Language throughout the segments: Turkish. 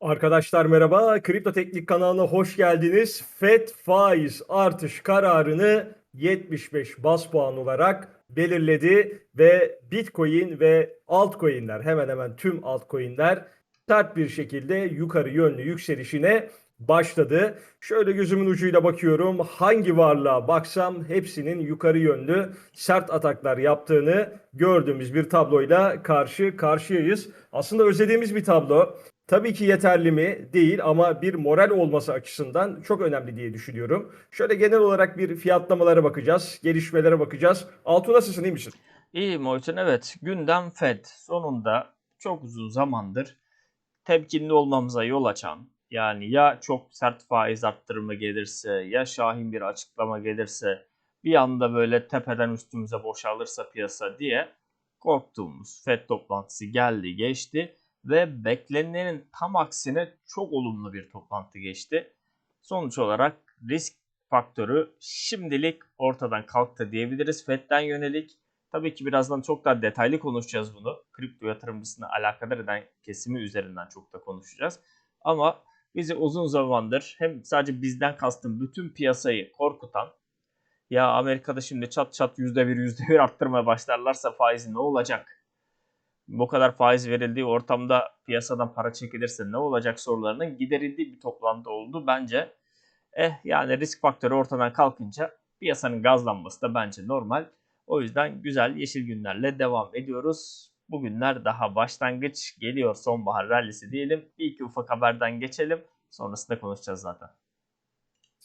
Arkadaşlar merhaba. Kripto Teknik kanalına hoş geldiniz. FED faiz artış kararını 75 bas puan olarak belirledi ve Bitcoin ve altcoin'ler hemen hemen tüm altcoin'ler sert bir şekilde yukarı yönlü yükselişine başladı. Şöyle gözümün ucuyla bakıyorum. Hangi varlığa baksam hepsinin yukarı yönlü sert ataklar yaptığını gördüğümüz bir tabloyla karşı karşıyayız. Aslında özlediğimiz bir tablo. Tabii ki yeterli mi? Değil ama bir moral olması açısından çok önemli diye düşünüyorum. Şöyle genel olarak bir fiyatlamalara bakacağız, gelişmelere bakacağız. Altu nasılsın, iyi misin? İyi Muhittin evet gündem Fed sonunda çok uzun zamandır temkinli olmamıza yol açan yani ya çok sert faiz arttırımı gelirse ya şahin bir açıklama gelirse bir anda böyle tepeden üstümüze boşalırsa piyasa diye korktuğumuz Fed toplantısı geldi geçti ve beklenenin tam aksine çok olumlu bir toplantı geçti. Sonuç olarak risk faktörü şimdilik ortadan kalktı diyebiliriz Fed'den yönelik. Tabii ki birazdan çok daha detaylı konuşacağız bunu. Kripto yatırımcısını alakadar eden kesimi üzerinden çok da konuşacağız. Ama bizi uzun zamandır hem sadece bizden kastım bütün piyasayı korkutan ya Amerika'da şimdi çat çat %1 %1 arttırmaya başlarlarsa faizi ne olacak? Bu kadar faiz verildiği ortamda piyasadan para çekilirse ne olacak sorularının giderildiği bir toplantı oldu. Bence eh yani risk faktörü ortadan kalkınca piyasanın gazlanması da bence normal. O yüzden güzel yeşil günlerle devam ediyoruz. Bugünler daha başlangıç geliyor sonbahar rallisi diyelim. Bir iki ufak haberden geçelim. Sonrasında konuşacağız zaten.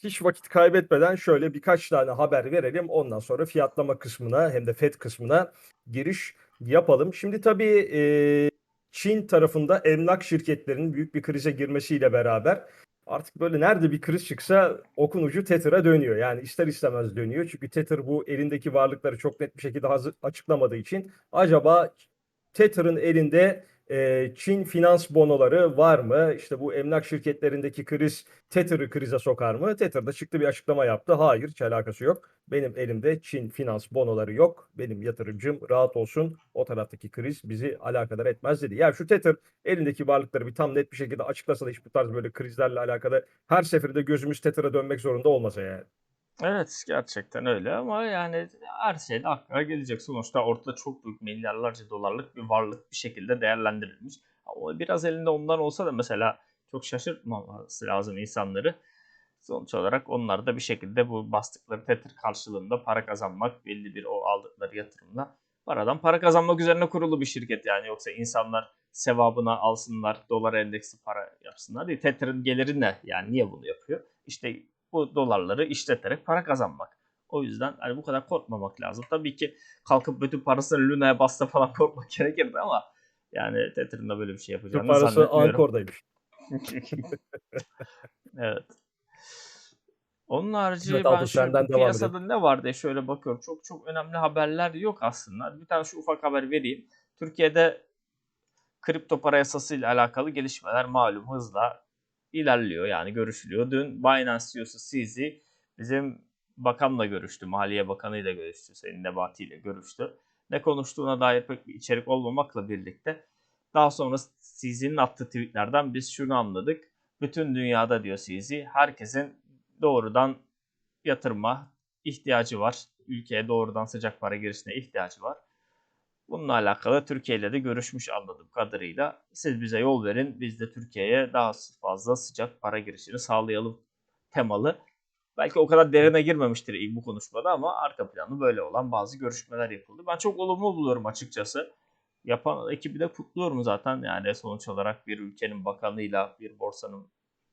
Hiç vakit kaybetmeden şöyle birkaç tane haber verelim. Ondan sonra fiyatlama kısmına hem de FED kısmına giriş yapalım. Şimdi tabii e, Çin tarafında emlak şirketlerinin büyük bir krize girmesiyle beraber artık böyle nerede bir kriz çıksa okun ucu Tether'a dönüyor. Yani ister istemez dönüyor. Çünkü Tether bu elindeki varlıkları çok net bir şekilde hazır, açıklamadığı için acaba Tether'ın elinde e, Çin finans bonoları var mı? İşte bu emlak şirketlerindeki kriz Tether'ı krize sokar mı? Tether da çıktı bir açıklama yaptı. Hayır hiç alakası yok. Benim elimde Çin finans bonoları yok. Benim yatırımcım rahat olsun. O taraftaki kriz bizi alakadar etmez dedi. Ya şu Tether elindeki varlıkları bir tam net bir şekilde açıklasa da hiç bu tarz böyle krizlerle alakalı her seferinde gözümüz Tether'a dönmek zorunda olmasa yani. Evet gerçekten öyle ama yani her şey de aklına gelecek. Sonuçta ortada çok büyük milyarlarca dolarlık bir varlık bir şekilde değerlendirilmiş. O biraz elinde ondan olsa da mesela çok şaşırtmaması lazım insanları. Sonuç olarak onlar da bir şekilde bu bastıkları tether karşılığında para kazanmak belli bir o aldıkları yatırımla paradan para kazanmak üzerine kurulu bir şirket yani yoksa insanlar sevabına alsınlar dolar endeksi para yapsınlar değil. Tether'ın geliri ne yani niye bunu yapıyor? İşte bu dolarları işleterek para kazanmak. O yüzden hani bu kadar korkmamak lazım. Tabii ki kalkıp bütün parasını Luna'ya bassa falan korkmak gerekirdi ama yani Tether'ın da böyle bir şey yapacağını Türk parası. Ankor'daymış. evet. Onun harici Evet, ben şu piyasada ne var diye şöyle bakıyorum. Çok çok önemli haberler yok aslında. Bir tane şu ufak haber vereyim. Türkiye'de kripto para yasası ile alakalı gelişmeler malum hızla ilerliyor yani görüşülüyor. Dün Binance CEO'su CZ bizim bakanla görüştü. Maliye Bakanı ile görüştü. Sayın Nebati ile görüştü. Ne konuştuğuna dair pek bir içerik olmamakla birlikte daha sonra CZ'nin attığı tweetlerden biz şunu anladık. Bütün dünyada diyor CZ herkesin doğrudan yatırma ihtiyacı var. Ülkeye doğrudan sıcak para girişine ihtiyacı var. Bununla alakalı Türkiye ile de görüşmüş anladığım kadarıyla. Siz bize yol verin, biz de Türkiye'ye daha fazla sıcak para girişini sağlayalım temalı. Belki o kadar derine girmemiştir ilk bu konuşmada ama arka planı böyle olan bazı görüşmeler yapıldı. Ben çok olumlu buluyorum açıkçası. Yapan ekibi de kutluyorum zaten. Yani sonuç olarak bir ülkenin bakanıyla bir borsanın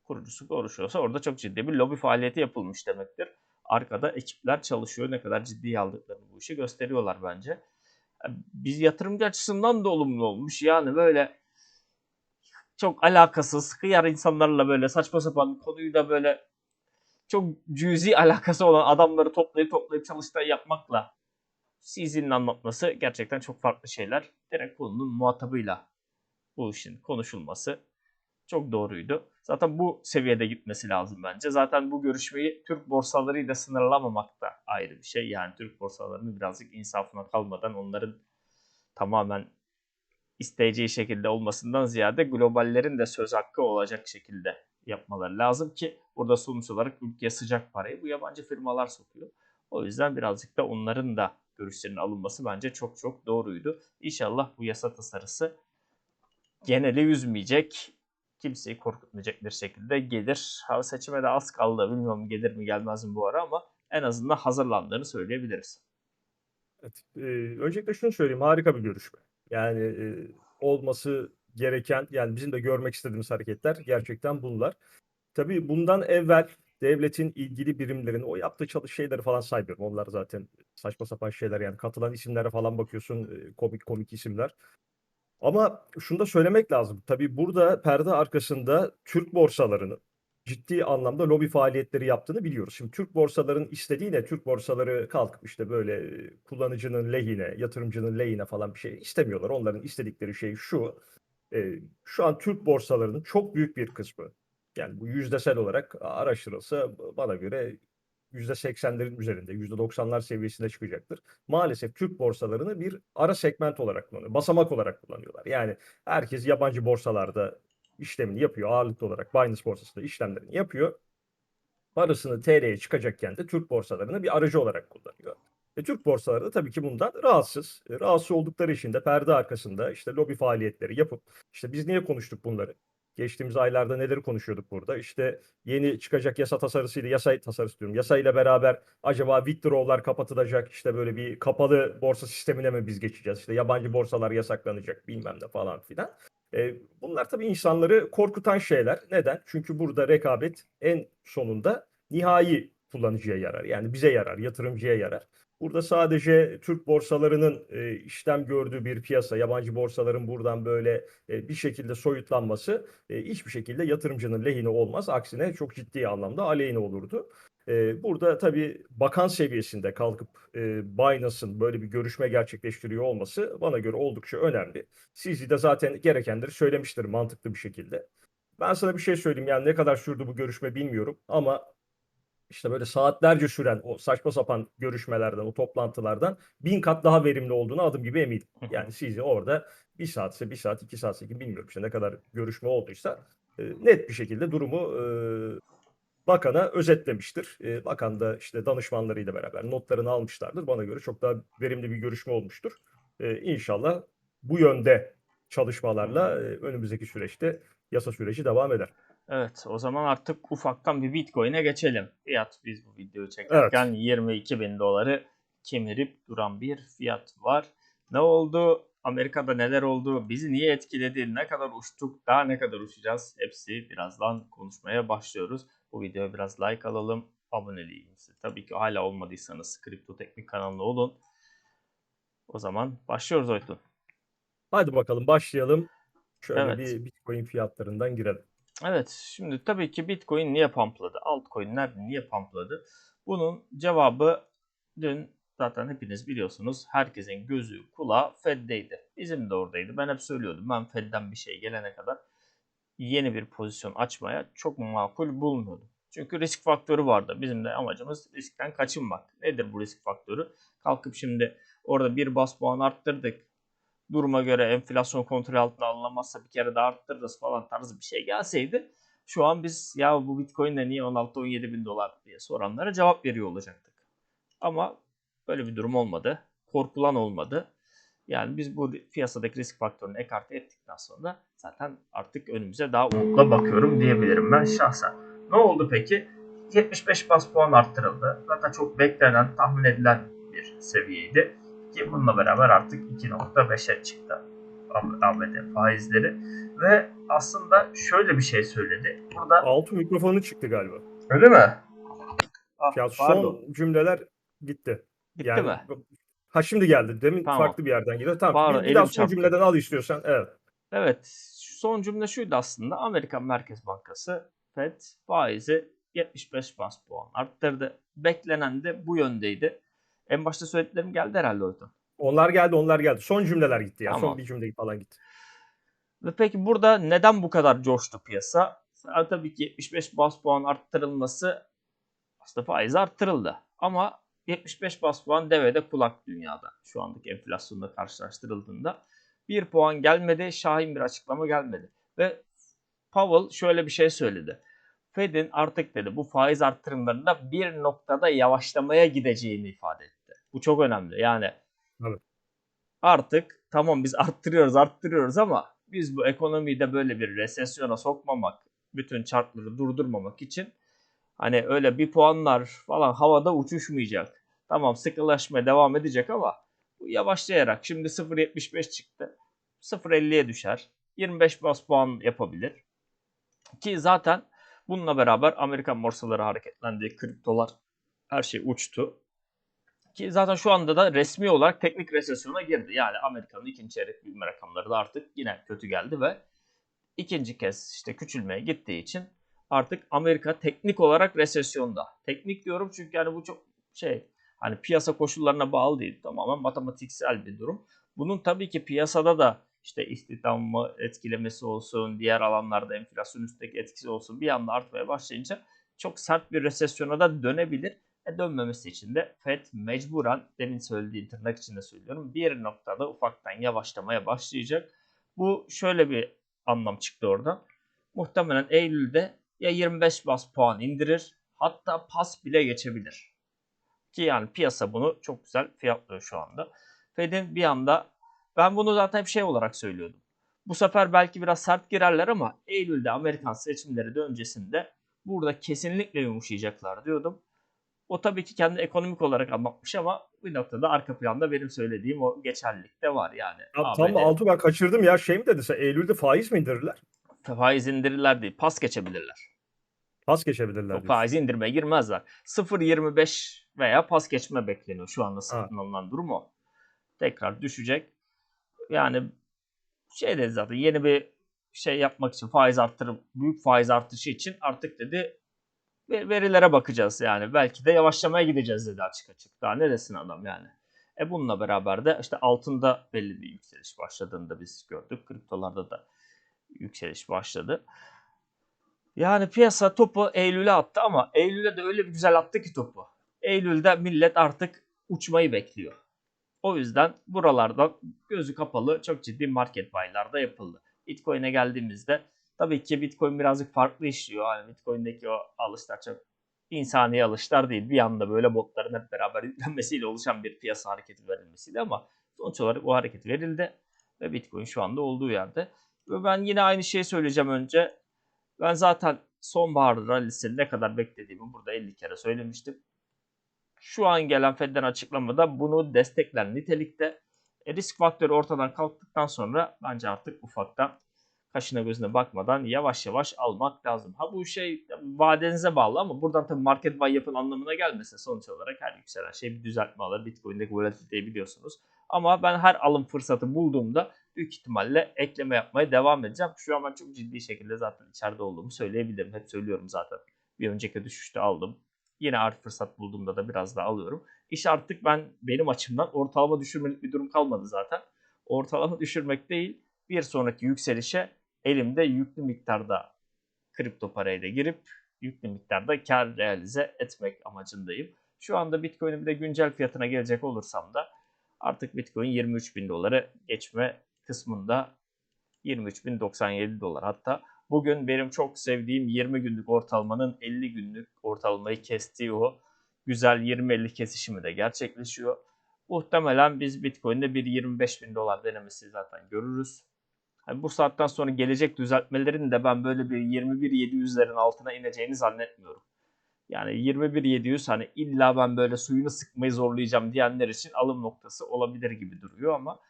kurucusu konuşuyorsa orada çok ciddi bir lobi faaliyeti yapılmış demektir. Arkada ekipler çalışıyor. Ne kadar ciddiye aldıklarını bu işi gösteriyorlar bence biz yatırımcı açısından da olumlu olmuş. Yani böyle çok alakasız, kıyar insanlarla böyle saçma sapan konuyu da böyle çok cüzi alakası olan adamları toplayıp toplayıp çalıştay yapmakla sizin anlatması gerçekten çok farklı şeyler. Direkt bunun muhatabıyla bu işin konuşulması çok doğruydu. Zaten bu seviyede gitmesi lazım bence. Zaten bu görüşmeyi Türk borsalarıyla sınırlamamak da ayrı bir şey. Yani Türk borsalarının birazcık insafına kalmadan onların tamamen isteyeceği şekilde olmasından ziyade globallerin de söz hakkı olacak şekilde yapmaları lazım ki burada sonuç olarak ülkeye sıcak parayı bu yabancı firmalar sokuyor. O yüzden birazcık da onların da görüşlerinin alınması bence çok çok doğruydu. İnşallah bu yasa tasarısı geneli üzmeyecek, kimseyi korkutmayacak bir şekilde gelir. Hava seçime de az kaldı. Bilmiyorum gelir mi gelmez mi bu ara ama en azından hazırlandığını söyleyebiliriz. Evet. Ee, öncelikle şunu söyleyeyim. Harika bir görüşme. Yani e, olması gereken yani bizim de görmek istediğimiz hareketler gerçekten bunlar. Tabii bundan evvel devletin ilgili birimlerin o yaptığı çalış şeyleri falan saymıyorum. Onlar zaten saçma sapan şeyler yani katılan isimlere falan bakıyorsun e, komik komik isimler. Ama şunu da söylemek lazım. Tabii burada perde arkasında Türk borsalarının ciddi anlamda lobi faaliyetleri yaptığını biliyoruz. Şimdi Türk borsaların istediği ne? Türk borsaları kalkıp işte böyle e, kullanıcının lehine, yatırımcının lehine falan bir şey istemiyorlar. Onların istedikleri şey şu. e, Şu an Türk borsalarının çok büyük bir kısmı yani bu yüzdesel olarak araştırılsa bana göre %80'lerin üzerinde, %90'lar seviyesine çıkacaktır. Maalesef Türk borsalarını bir ara segment olarak kullanıyor, basamak olarak kullanıyorlar. Yani herkes yabancı borsalarda işlemini yapıyor. Ağırlıklı olarak Binance borsasında işlemlerini yapıyor. Parasını TL'ye çıkacakken de Türk borsalarını bir aracı olarak kullanıyor. E, Türk borsaları da tabii ki bundan rahatsız. E, rahatsız oldukları için de perde arkasında işte lobi faaliyetleri yapıp işte biz niye konuştuk bunları? Geçtiğimiz aylarda neleri konuşuyorduk burada? İşte yeni çıkacak yasa tasarısıyla, yasa tasarısı diyorum. Yasayla beraber acaba withdraw'lar kapatılacak, işte böyle bir kapalı borsa sistemine mi biz geçeceğiz? İşte yabancı borsalar yasaklanacak bilmem ne falan filan. E, bunlar tabii insanları korkutan şeyler. Neden? Çünkü burada rekabet en sonunda nihai kullanıcıya yarar. Yani bize yarar, yatırımcıya yarar. Burada sadece Türk borsalarının e, işlem gördüğü bir piyasa, yabancı borsaların buradan böyle e, bir şekilde soyutlanması e, hiçbir şekilde yatırımcının lehine olmaz. Aksine çok ciddi anlamda aleyhine olurdu. E, burada tabii bakan seviyesinde kalkıp e, Binance'ın böyle bir görüşme gerçekleştiriyor olması bana göre oldukça önemli. Sizi de zaten gerekenleri söylemiştir mantıklı bir şekilde. Ben sana bir şey söyleyeyim yani ne kadar sürdü bu görüşme bilmiyorum ama işte böyle saatlerce süren o saçma sapan görüşmelerden, o toplantılardan bin kat daha verimli olduğunu adım gibi eminim. Yani sizi orada bir saatse bir saat, iki saatse ki bilmiyorum işte ne kadar görüşme olduysa e, net bir şekilde durumu e, bakana özetlemiştir. E, bakan da işte danışmanlarıyla beraber notlarını almışlardır. Bana göre çok daha verimli bir görüşme olmuştur. E, inşallah bu yönde çalışmalarla e, önümüzdeki süreçte yasa süreci devam eder. Evet o zaman artık ufaktan bir Bitcoin'e geçelim. Fiyat biz bu videoyu çekerken 22 bin doları kemirip duran bir fiyat var. Ne oldu? Amerika'da neler oldu? Bizi niye etkiledi? Ne kadar uçtuk? Daha ne kadar uçacağız? Hepsi birazdan konuşmaya başlıyoruz. Bu videoya biraz like alalım. Aboneliğinizi tabii ki hala olmadıysanız Kripto Teknik kanalına olun. O zaman başlıyoruz Oytun. Hadi bakalım başlayalım. Şöyle Evet. bir Bitcoin fiyatlarından girelim. Evet, şimdi tabii ki Bitcoin niye pumpladı? Altcoin'ler niye pumpladı? Bunun cevabı dün zaten hepiniz biliyorsunuz. Herkesin gözü, kulağı Fed'deydi. Bizim de oradaydı. Ben hep söylüyordum. Ben Fed'den bir şey gelene kadar yeni bir pozisyon açmaya çok makul bulmuyordum. Çünkü risk faktörü vardı. Bizim de amacımız riskten kaçınmak. Nedir bu risk faktörü? Kalkıp şimdi orada bir bas puan arttırdık duruma göre enflasyon kontrol altına alınamazsa bir kere daha arttırırız falan tarzı bir şey gelseydi şu an biz ya bu Bitcoin de niye 16-17 bin dolar diye soranlara cevap veriyor olacaktık. Ama böyle bir durum olmadı. Korkulan olmadı. Yani biz bu piyasadaki risk faktörünü ekarte ettikten sonra zaten artık önümüze daha umutla bakıyorum diyebilirim ben şahsen. Ne oldu peki? 75 bas puan arttırıldı. Zaten çok beklenen, tahmin edilen bir seviyeydi. Ki bununla beraber artık 2.5'e çıktı ABD faizleri. Ve aslında şöyle bir şey söyledi. Burada Altı mikrofonu çıktı galiba. öyle mi? Ah, Ya pardon. son cümleler gitti. Gitti Yani mi? ha şimdi geldi. Demin Tamam. farklı bir yerden geliyor. Tamam. Pardon, bir, bir daha son çarptı. cümleden al istiyorsan. Evet. Evet. Son cümle şuydu aslında. Amerikan Merkez Bankası FED faizi 75 bas puan arttırdı. Beklenen de bu yöndeydi. En başta söylediklerim geldi herhalde Oytun. Onlar geldi, onlar geldi. Son cümleler gitti ya. Tamam. Son bir cümle falan gitti. Ve peki burada neden bu kadar coştu piyasa? Tabii ki 75 bas puan arttırılması aslında faiz arttırıldı. Ama 75 bas puan devede kulak dünyada şu andaki enflasyonla karşılaştırıldığında. Bir puan gelmedi. Şahin bir açıklama gelmedi. Ve Powell şöyle bir şey söyledi. Fed'in artık dedi bu faiz arttırımlarında bir noktada yavaşlamaya gideceğini ifade etti. Bu çok önemli. Yani Evet. artık tamam biz arttırıyoruz arttırıyoruz ama biz bu ekonomiyi de böyle bir resesyona sokmamak, bütün çarkları durdurmamak için hani öyle bir puanlar falan havada uçuşmayacak. Tamam sıkılaşmaya devam edecek ama bu yavaşlayarak şimdi 0.75 çıktı. 0.50'ye düşer. 25 bas puan yapabilir. Ki zaten bununla beraber Amerikan borsaları hareketlendi. Kriptolar her şey uçtu. Ki zaten şu anda da resmi olarak teknik resesyona girdi. Yani Amerika'nın ikinci çeyrek büyüme rakamları da artık yine kötü geldi ve ikinci kez işte küçülmeye gittiği için artık Amerika teknik olarak resesyonda. Teknik diyorum çünkü yani bu çok şey hani piyasa koşullarına bağlı değil. Tamamen matematiksel bir durum. Bunun tabii ki piyasada da işte istihdamı etkilemesi olsun, diğer alanlarda enflasyon üstteki etkisi olsun bir anda artmaya başlayınca çok sert bir resesyona da dönebilir. E dönmemesi için de FED mecburen demin söylediğim tırnak içinde söylüyorum bir noktada ufaktan yavaşlamaya başlayacak. Bu şöyle bir anlam çıktı oradan. Muhtemelen Eylül'de ya 25 bas puan indirir hatta pas bile geçebilir. Ki yani piyasa bunu çok güzel fiyatlıyor şu anda. Fed'in bir anda ben bunu zaten hep şey olarak söylüyordum. Bu sefer belki biraz sert girerler ama Eylül'de Amerikan seçimleri de öncesinde burada kesinlikle yumuşayacaklar diyordum. O tabii ki kendi ekonomik olarak anlatmış ama bir noktada arka planda benim söylediğim o geçerlilik de var yani. Ya, tam altı ben kaçırdım ya şey mi dedi sen Eylül'de faiz mi indirirler? faiz indirirler değil, pas geçebilirler. Pas geçebilirler. O diyorsun. faizi indirmeye girmezler. 0.25 veya pas geçme bekleniyor şu anda satın alınan durum o. Tekrar düşecek. Yani şey dedi zaten yeni bir şey yapmak için faiz arttırım, büyük faiz artışı için artık dedi verilere bakacağız yani. Belki de yavaşlamaya gideceğiz dedi açık açık. Daha ne desin adam yani. E bununla beraber de işte altında belli bir yükseliş başladığını biz gördük. Kriptolarda da yükseliş başladı. Yani piyasa topu Eylül'e attı ama Eylül'e de öyle bir güzel attı ki topu. Eylül'de millet artık uçmayı bekliyor. O yüzden buralardan gözü kapalı çok ciddi market buy'lar da yapıldı. Bitcoin'e geldiğimizde tabii ki Bitcoin birazcık farklı işliyor. Yani Bitcoin'deki o alışlar çok insani alışlar değil. Bir anda böyle botların hep beraber yüklenmesiyle oluşan bir piyasa hareketi verilmesiyle ama sonuç olarak o hareket verildi ve Bitcoin şu anda olduğu yerde. Ve ben yine aynı şeyi söyleyeceğim önce. Ben zaten sonbahar rallisini ne kadar beklediğimi burada 50 kere söylemiştim. Şu an gelen Fed'den açıklamada bunu destekler nitelikte. E, risk faktörü ortadan kalktıktan sonra bence artık ufaktan kaşına gözüne bakmadan yavaş yavaş almak lazım. Ha bu şey vadenize bağlı ama buradan tabii market buy yapın anlamına gelmesin. Sonuç olarak her yükselen şey bir düzeltme alır. Bitcoin'deki volatiliteyi biliyorsunuz. Ama ben her alım fırsatı bulduğumda büyük ihtimalle ekleme yapmaya devam edeceğim. Şu an ben çok ciddi şekilde zaten içeride olduğumu söyleyebilirim. Hep söylüyorum zaten. Bir önceki düşüşte aldım. Yine artık fırsat bulduğumda da biraz daha alıyorum. İş artık ben benim açımdan ortalama düşürmelik bir durum kalmadı zaten. Ortalama düşürmek değil bir sonraki yükselişe elimde yüklü miktarda kripto parayla girip yüklü miktarda kar realize etmek amacındayım. Şu anda Bitcoin'in bir de güncel fiyatına gelecek olursam da artık Bitcoin 23 bin doları geçme kısmında 23.097 dolar. Hatta bugün benim çok sevdiğim 20 günlük ortalamanın 50 günlük ortalamayı kestiği o güzel 20-50 kesişimi de gerçekleşiyor. Muhtemelen biz Bitcoin'de bir 25 bin dolar denemesi zaten görürüz. Yani bu saatten sonra gelecek düzeltmelerin de ben böyle bir 21.700'lerin altına ineceğini zannetmiyorum. Yani 21.700 hani illa ben böyle suyunu sıkmayı zorlayacağım diyenler için alım noktası olabilir gibi duruyor ama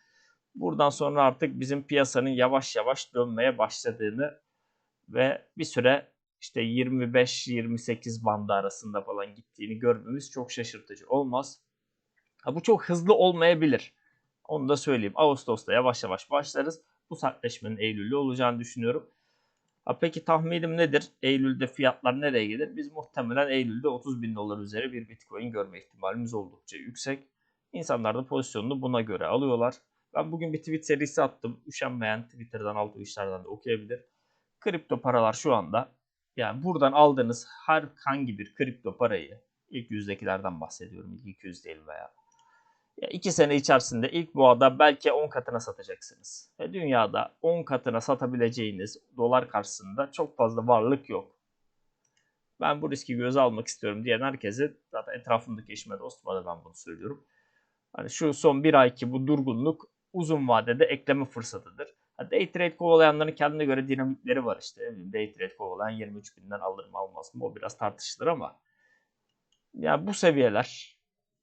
buradan sonra artık bizim piyasanın yavaş yavaş dönmeye başladığını ve bir süre işte 25-28 bandı arasında falan gittiğini görmemiz çok şaşırtıcı olmaz. Ha, bu çok hızlı olmayabilir. Onu da söyleyeyim. Ağustos'ta yavaş yavaş başlarız. Bu sertleşmenin Eylül'de olacağını düşünüyorum. Ha, peki tahminim nedir? Eylül'de fiyatlar nereye gelir? Biz muhtemelen Eylül'de 30 bin dolar üzeri bir Bitcoin görme ihtimalimiz oldukça yüksek. İnsanlar da pozisyonunu buna göre alıyorlar. Ben bugün bir tweet serisi attım. Üşenmeyen Twitter'dan alt işlerden de okuyabilir. Kripto paralar şu anda yani buradan aldığınız herhangi bir kripto parayı ilk yüzdekilerden bahsediyorum. İlk 200 değil veya Ya iki sene içerisinde ilk boğada belki 10 katına satacaksınız. Ve dünyada 10 katına satabileceğiniz dolar karşısında çok fazla varlık yok. Ben bu riski göze almak istiyorum diyen herkese zaten etrafımdaki eşime dostuma da ben bunu söylüyorum. Hani şu son bir ayki bu durgunluk uzun vadede ekleme fırsatıdır. Day trade kovalayanların kendine göre dinamikleri var işte. Day trade kovalayan 23 binden alır mı almaz mı o biraz tartışılır ama yani bu seviyeler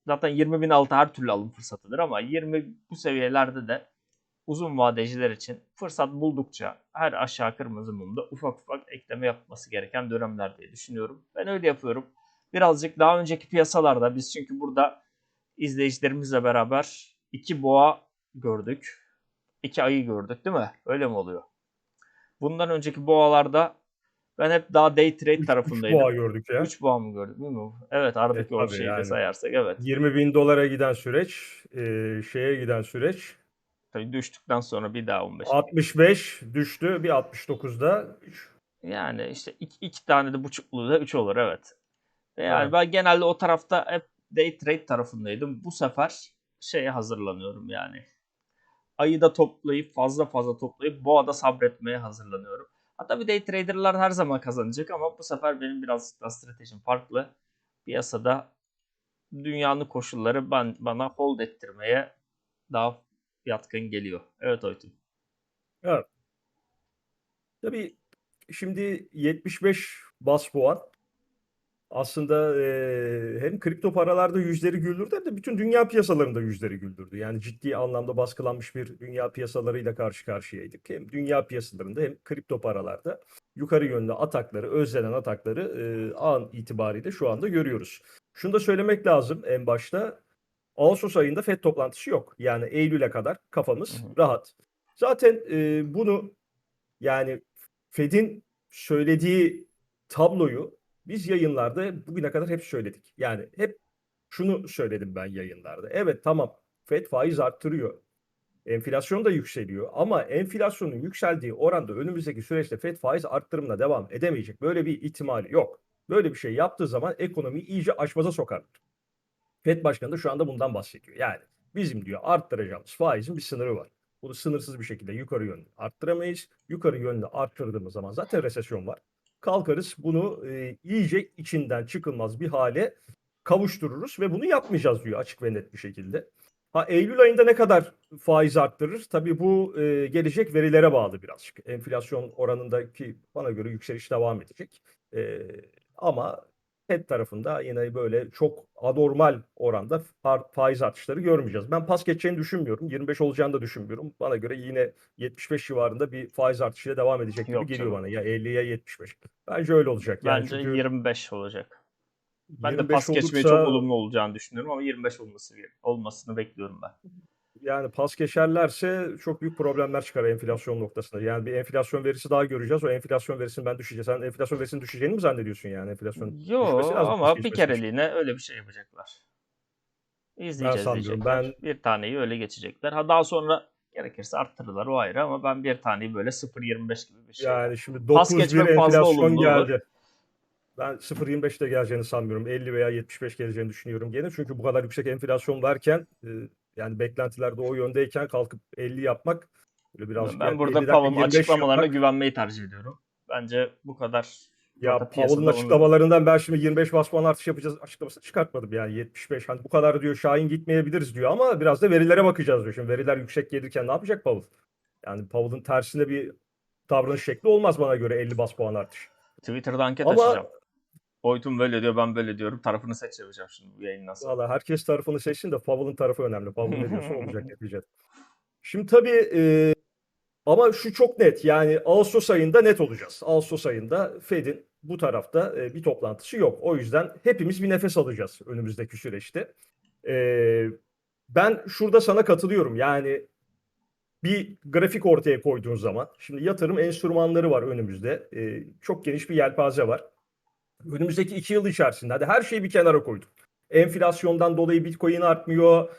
zaten 20 bin altı her türlü alım fırsatıdır ama 20 bu seviyelerde de uzun vadeciler için fırsat buldukça her aşağı kırmızı mumda ufak ufak ekleme yapması gereken dönemler diye düşünüyorum. Ben öyle yapıyorum. Birazcık daha önceki piyasalarda biz çünkü burada izleyicilerimizle beraber iki boğa gördük. iki ayı gördük değil mi? Öyle mi oluyor? Bundan önceki boğalarda ben hep daha day trade tarafındaydım. boğa gördük ya. 3 boğa mı gördük değil mi? Evet aradaki E, o şeyi de yani. sayarsak evet. 20 bin dolara giden süreç, e, şeye giden süreç Tabii düştükten sonra bir daha 15. 65 düştü bir 69'da üç. Yani işte iki, iki tane de buçukluğu da 3 olur evet. Ve Yani Evet. ben genelde o tarafta hep day trade tarafındaydım. Bu sefer şeye hazırlanıyorum yani. Ayı da toplayıp fazla fazla toplayıp boğada sabretmeye hazırlanıyorum. Ha tabii day trader'lar her zaman kazanacak ama bu sefer benim birazcık daha stratejim farklı. Piyasada dünyanın koşulları ben, bana hold ettirmeye daha yatkın geliyor. Evet Oytun. Tabii şimdi 75 bas puan aslında e, hem kripto paralarda yüzleri güldürdü hem de bütün dünya piyasalarında yüzleri güldürdü. Yani ciddi anlamda baskılanmış bir dünya piyasalarıyla karşı karşıyaydık. Hem dünya piyasalarında hem kripto paralarda yukarı yönlü atakları, özlenen atakları e, an itibariyle şu anda görüyoruz. Şunu da söylemek lazım en başta. Ağustos ayında FED toplantısı yok. Yani Eylül'e kadar kafamız Hı rahat. Zaten e, bunu yani Fed'in söylediği tabloyu biz yayınlarda bugüne kadar hep söyledik. Yani hep şunu söyledim ben yayınlarda. Evet tamam Fed faiz arttırıyor. Enflasyon da yükseliyor ama enflasyonun yükseldiği oranda önümüzdeki süreçte Fed faiz arttırımına devam edemeyecek. Böyle bir ihtimali yok. Böyle bir şey yaptığı zaman ekonomiyi iyice aşmaza sokar. Fed Başkanı da şu anda bundan bahsediyor. Yani bizim diyor arttıracağımız faizin bir sınırı var. Bunu sınırsız bir şekilde yukarı yönlü arttıramayız. Yukarı yönlü arttırdığımız zaman zaten resesyon var. Kalkarız bunu e, iyice içinden çıkılmaz bir hale kavuştururuz ve bunu yapmayacağız diyor açık ve net bir şekilde. Ha Eylül ayında ne kadar faiz arttırır? Tabii bu e, gelecek verilere bağlı birazcık. Enflasyon oranındaki bana göre yükseliş devam edecek. E, ama Fed tarafında yine böyle çok anormal oranda fa- faiz artışları görmeyeceğiz. Ben pas geçeceğini düşünmüyorum. 25 olacağını da düşünmüyorum. Bana göre yine 75 civarında bir faiz artışıyla devam edecek gibi Yok geliyor canım. bana. Ya 50 ya 75. Bence öyle olacak. Yani Bence çünkü 25 olacak. Ben de 25 pas geçmeye olursa- çok olumlu olacağını düşünüyorum ama 25 olması olmasını bekliyorum ben. Yani pas geçerlerse çok büyük problemler çıkar enflasyon noktasında. Yani bir enflasyon verisi daha göreceğiz. O enflasyon verisinin ben düşeceğiz. Sen enflasyon verisinin düşeceğini mi zannediyorsun yani? Enflasyon Yo düşmesi lazım ama bir kereliğine öyle bir şey yapacaklar. İzleyeceğiz sanmıyorum. diyecekler. Ben- Bir taneyi öyle geçecekler. Ha daha sonra gerekirse arttırırlar o ayrı ama ben bir taneyi böyle 0.25 gibi bir şey. Yani şimdi Pas 9 geçmek bir fazla enflasyon olumlu olur. geldi. Ben 0.25 de geleceğini sanmıyorum. 50 veya 75 geleceğini düşünüyorum gene. Çünkü bu kadar yüksek enflasyon varken e, yani beklentilerde o yöndeyken kalkıp 50 yapmak böyle birazcık ben burada 50'den Powell'ın 25 açıklamalarına yapmak- güvenmeyi tercih ediyorum. Bence bu kadar Ya onu- açıklamalarından ben şimdi 25 bas puan artış yapacağız açıklamasını çıkartmadım yani 75 hani bu kadar diyor Şahin gitmeyebiliriz diyor ama biraz da verilere bakacağız diyor. Şimdi veriler yüksek gelirken ne yapacak Powell? Yani Powell'ın tersine bir davranış şekli olmaz bana göre 50 bas puan artış. Twitter'da anket Ama- açacağım. Oytun böyle diyor ben böyle diyorum. Tarafını seç yapacağım şimdi bu yayından sonra. Valla herkes tarafını seçsin de Powell'ın tarafı önemli. Powell ne diyorsa olacak neticede. Şimdi tabii e, ama şu çok net yani Ağustos ayında net olacağız. Ağustos ayında Fed'in bu tarafta e, bir toplantısı yok. O yüzden hepimiz bir nefes alacağız önümüzdeki süreçte. E, ben şurada sana katılıyorum. Yani bir grafik ortaya koyduğun zaman şimdi yatırım enstrümanları var önümüzde. E, çok geniş bir yelpaze var. Önümüzdeki iki yıl içerisinde hadi her şeyi bir kenara koyduk. Enflasyondan dolayı Bitcoin artmıyor.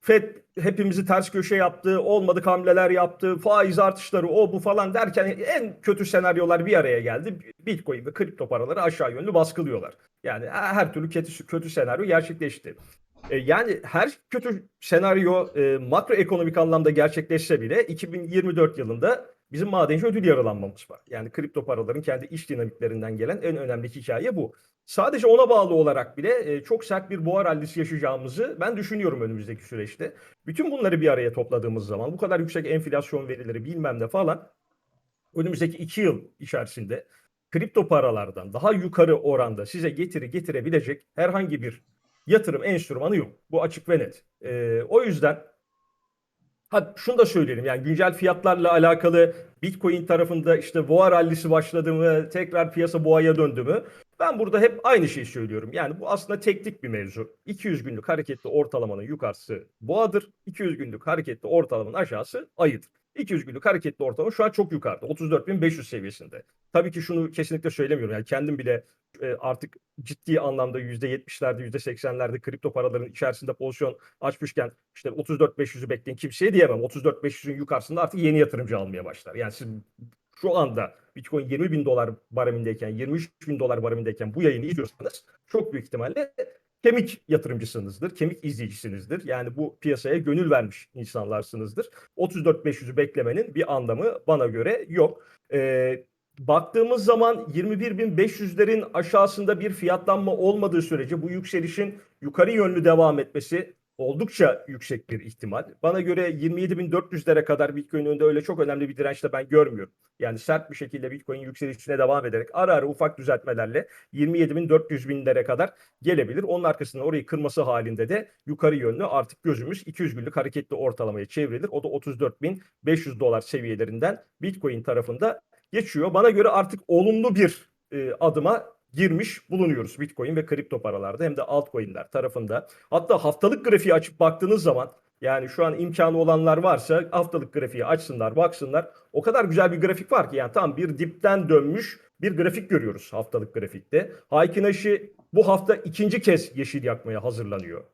Fed hepimizi ters köşe yaptı. Olmadık hamleler yaptı. Faiz artışları o bu falan derken en kötü senaryolar bir araya geldi. Bitcoin ve kripto paraları aşağı yönlü baskılıyorlar. Yani her türlü kötü, kötü senaryo gerçekleşti. E, yani her kötü senaryo e, makroekonomik anlamda gerçekleşse bile 2024 yılında bizim madenci ödül yaralanmamız var. Yani kripto paraların kendi iş dinamiklerinden gelen en önemli hikaye bu. Sadece ona bağlı olarak bile e, çok sert bir boğa rallisi yaşayacağımızı ben düşünüyorum önümüzdeki süreçte. Bütün bunları bir araya topladığımız zaman bu kadar yüksek enflasyon verileri bilmem ne falan önümüzdeki iki yıl içerisinde kripto paralardan daha yukarı oranda size getiri getirebilecek herhangi bir yatırım enstrümanı yok. Bu açık ve net. Ee, o yüzden ha şunu da söyleyelim yani güncel fiyatlarla alakalı Bitcoin tarafında işte boğa rallisi başladı mı tekrar piyasa boğaya döndü mü ben burada hep aynı şeyi söylüyorum. Yani bu aslında teknik bir mevzu. 200 günlük hareketli ortalamanın yukarısı boğadır. 200 günlük hareketli ortalamanın aşağısı ayıdır. 200 günlük hareketli ortalama şu an çok yukarıda. 34.500 seviyesinde. Tabii ki şunu kesinlikle söylemiyorum. Yani kendim bile e, artık ciddi anlamda %70'lerde %80'lerde kripto paraların içerisinde pozisyon açmışken işte 34.500'ü bekleyin kimseye diyemem. 34.500'ün yukarısında artık yeni yatırımcı almaya başlar. Yani siz şu anda Bitcoin 20 bin dolar baremindeyken 23 bin dolar baremindeyken bu yayını izliyorsanız çok büyük ihtimalle kemik yatırımcısınızdır, kemik izleyicisinizdir. Yani bu piyasaya gönül vermiş insanlarsınızdır. 34.500'ü beklemenin bir anlamı bana göre yok. Ee, baktığımız zaman 21.500'lerin aşağısında bir fiyatlanma olmadığı sürece bu yükselişin yukarı yönlü devam etmesi oldukça yüksek bir ihtimal. Bana göre 27.400'lere kadar Bitcoin önünde öyle çok önemli bir direnç de ben görmüyorum. Yani sert bir şekilde Bitcoin yükselişine devam ederek ara ara ufak düzeltmelerle 27.400 binlere kadar gelebilir. Onun arkasından orayı kırması halinde de yukarı yönlü artık gözümüz 200 günlük hareketli ortalamaya çevrilir. O da 34.500 dolar seviyelerinden Bitcoin tarafında geçiyor. Bana göre artık olumlu bir e, adıma girmiş bulunuyoruz Bitcoin ve kripto paralarda hem de altcoin'ler tarafında. Hatta haftalık grafiği açıp baktığınız zaman yani şu an imkanı olanlar varsa haftalık grafiği açsınlar, baksınlar. O kadar güzel bir grafik var ki yani tam bir dipten dönmüş bir grafik görüyoruz haftalık grafikte. Haykinashi bu hafta ikinci kez yeşil yakmaya hazırlanıyor.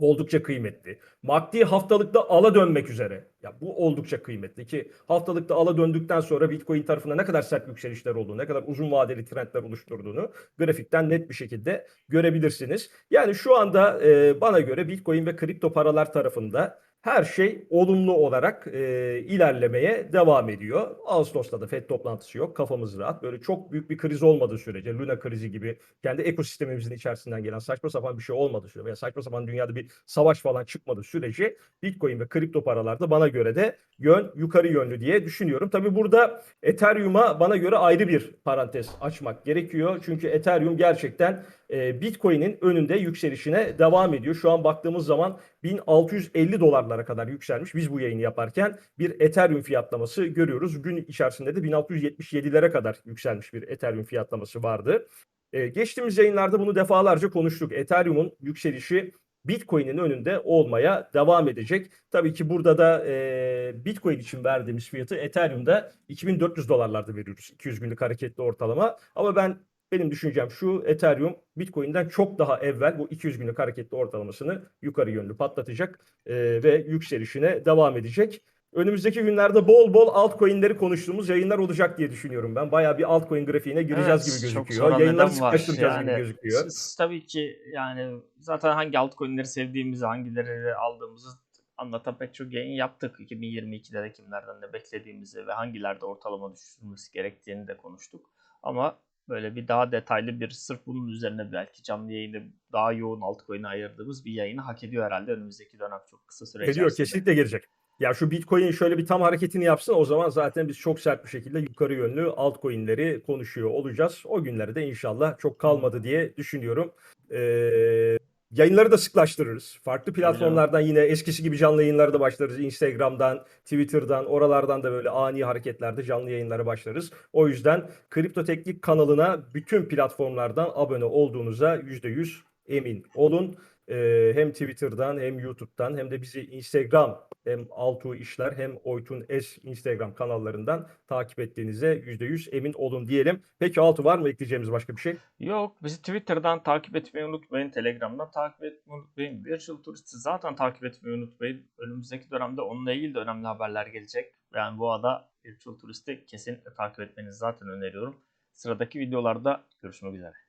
Oldukça kıymetli. MACD haftalıkta ala dönmek üzere. Ya bu oldukça kıymetli ki haftalıkta ala döndükten sonra Bitcoin tarafında ne kadar sert yükselişler olduğunu, ne kadar uzun vadeli trendler oluşturduğunu grafikten net bir şekilde görebilirsiniz. Yani şu anda e, bana göre Bitcoin ve kripto paralar tarafında her şey olumlu olarak e, ilerlemeye devam ediyor. Ağustos'ta da FED toplantısı yok. Kafamız rahat. Böyle çok büyük bir kriz olmadığı sürece, Luna krizi gibi kendi ekosistemimizin içerisinden gelen saçma sapan bir şey olmadığı sürece veya saçma sapan dünyada bir savaş falan çıkmadığı sürece Bitcoin ve kripto paralarda bana göre de yön yukarı yönlü diye düşünüyorum. Tabi burada Ethereum'a bana göre ayrı bir parantez açmak gerekiyor. Çünkü Ethereum gerçekten e, Bitcoin'in önünde yükselişine devam ediyor. Şu an baktığımız zaman 1650 dolarlara kadar yükselmiş. Biz bu yayını yaparken bir Ethereum fiyatlaması görüyoruz. Gün içerisinde de 1677'lere kadar yükselmiş bir Ethereum fiyatlaması vardı. Ee, geçtiğimiz yayınlarda bunu defalarca konuştuk. Ethereum'un yükselişi Bitcoin'in önünde olmaya devam edecek. Tabii ki burada da e, Bitcoin için verdiğimiz fiyatı Ethereum'da 2400 dolarlarda veriyoruz. 200 günlük hareketli ortalama. Ama ben benim düşüncem şu Ethereum Bitcoin'den çok daha evvel bu 200 günlük hareketli ortalamasını yukarı yönlü patlatacak e, ve yükselişine devam edecek. Önümüzdeki günlerde bol bol altcoin'leri konuştuğumuz yayınlar olacak diye düşünüyorum ben. Bayağı bir altcoin grafiğine gireceğiz Evet, gibi gözüküyor. Yayınları var. sıklaştıracağız gibi Yani gözüküyor. siz tabii ki yani zaten hangi altcoin'leri sevdiğimizi, hangileri aldığımızı anlatan pek çok yayın yaptık. 2022'de de kimlerden de beklediğimizi ve hangilerde ortalama düşürülmesi gerektiğini de konuştuk. Ama böyle bir daha detaylı bir sırf bunun üzerine belki canlı yayını daha yoğun altcoin'e ayırdığımız bir yayını hak ediyor herhalde önümüzdeki dönem çok kısa süre Ediyor kesinlikle gelecek. Ya şu Bitcoin şöyle bir tam hareketini yapsın o zaman zaten biz çok sert bir şekilde yukarı yönlü altcoin'leri konuşuyor olacağız. O günlere de inşallah çok kalmadı diye düşünüyorum. Ee, yayınları da sıklaştırırız. Farklı platformlardan yine eskisi gibi canlı yayınlara da başlarız. Instagram'dan, Twitter'dan, oralardan da böyle ani hareketlerde canlı yayınlara başlarız. O yüzden Kripto Teknik kanalına bütün platformlardan abone olduğunuza %100 emin olun. Ee, hem Twitter'dan hem YouTube'dan hem de bizi Instagram hem Altu İşler hem Oytun S Instagram kanallarından takip ettiğinize %100 emin olun diyelim. Peki Altu var mı ekleyeceğimiz başka bir şey? Yok bizi Twitter'dan takip etmeyi unutmayın. Telegram'dan takip etmeyi unutmayın. Virtual Turist'i zaten takip etmeyi unutmayın. Önümüzdeki dönemde onunla ilgili de önemli haberler gelecek. Yani bu arada Virtual Turist'i kesinlikle takip etmenizi zaten öneriyorum. Sıradaki videolarda görüşmek üzere.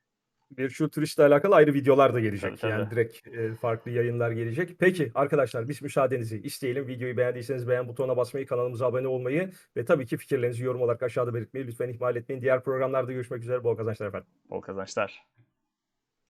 Virtual turistle alakalı ayrı videolar da gelecek. Tabii, tabii. Yani direkt e, farklı yayınlar gelecek. Peki arkadaşlar biz müsaadenizi isteyelim. Videoyu beğendiyseniz beğen butonuna basmayı, kanalımıza abone olmayı ve tabii ki fikirlerinizi yorum olarak aşağıda belirtmeyi lütfen ihmal etmeyin. Diğer programlarda görüşmek üzere. Bol kazançlar efendim. Bol kazançlar.